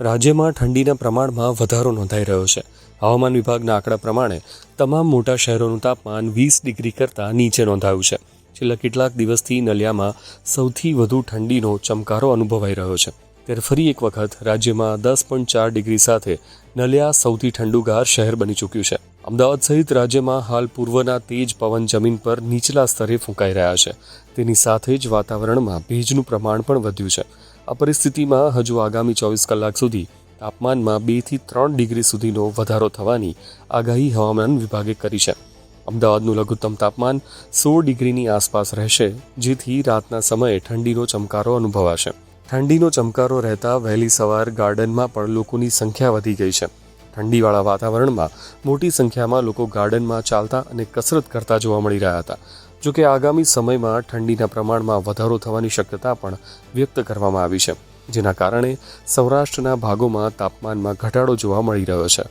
રાજ્યમાં ઠંડીના પ્રમાણમાં વધારો નોંધાઈ રહ્યો છે. હવામાન વિભાગના આંકડા પ્રમાણે તમામ મોટા શહેરોનું તાપમાન વીસ ડિગ્રી કરતાં નીચે નોંધાયું છે. છેલ્લા કેટલાક દિવસથી નલિયામાં સૌથી વધુ ઠંડીનો ચમકારો અનુભવાઈ રહ્યો છે. ત્યારે ફરી એક વખત રાજ્યમાં દસ પોઈન્ટ ચાર ડિગ્રી સાથે નલિયા સૌથી ઠંડુગાર શહેર બની ચૂક્યું છે. અમદાવાદ સહિત રાજ્યમાં હાલ પૂર્વના તેજ પવન જમીન પર નીચલા સ્તરે ફૂંકાઈ રહ્યા છે. તેની સાથે જ વાતાવરણમાં ભેજનું પ્રમાણ પણ વધ્યું છે. આ પરિસ્થિતિમાં હજુ આગામી ચોવીસ કલાક સુધી તાપમાનમાં બેથી ત્રણ ડિગ્રી સુધીનો વધારો થવાની આગાહી હવામાન વિભાગે કરી છે. અમદાવાદનું લઘુત્તમ તાપમાન સોળ ડિગ્રીની આસપાસ રહેશે, જેથી રાતના સમયે ઠંડીનો ચમકારો અનુભવાશે. ઠંડીનો ચમકારો રહેતા વહેલી સવાર ગાર્ડનમાં પણ લોકોની સંખ્યા વધી ગઈ છે. ઠંડીવાળા વાતાવરણમાં મોટી સંખ્યામાં લોકો ગાર્ડનમાં ચાલતા અને કસરત કરતા જોવા મળી રહ્યા હતા. જોકે આગામી સમયમાં ઠંડીના પ્રમાણમાં વધારો થવાની શક્યતા પણ વ્યક્ત કરવામાં આવી છે, જેના કારણે સૌરાષ્ટ્રના ભાગોમાં તાપમાનમાં ઘટાડો જોવા મળી રહ્યો છે.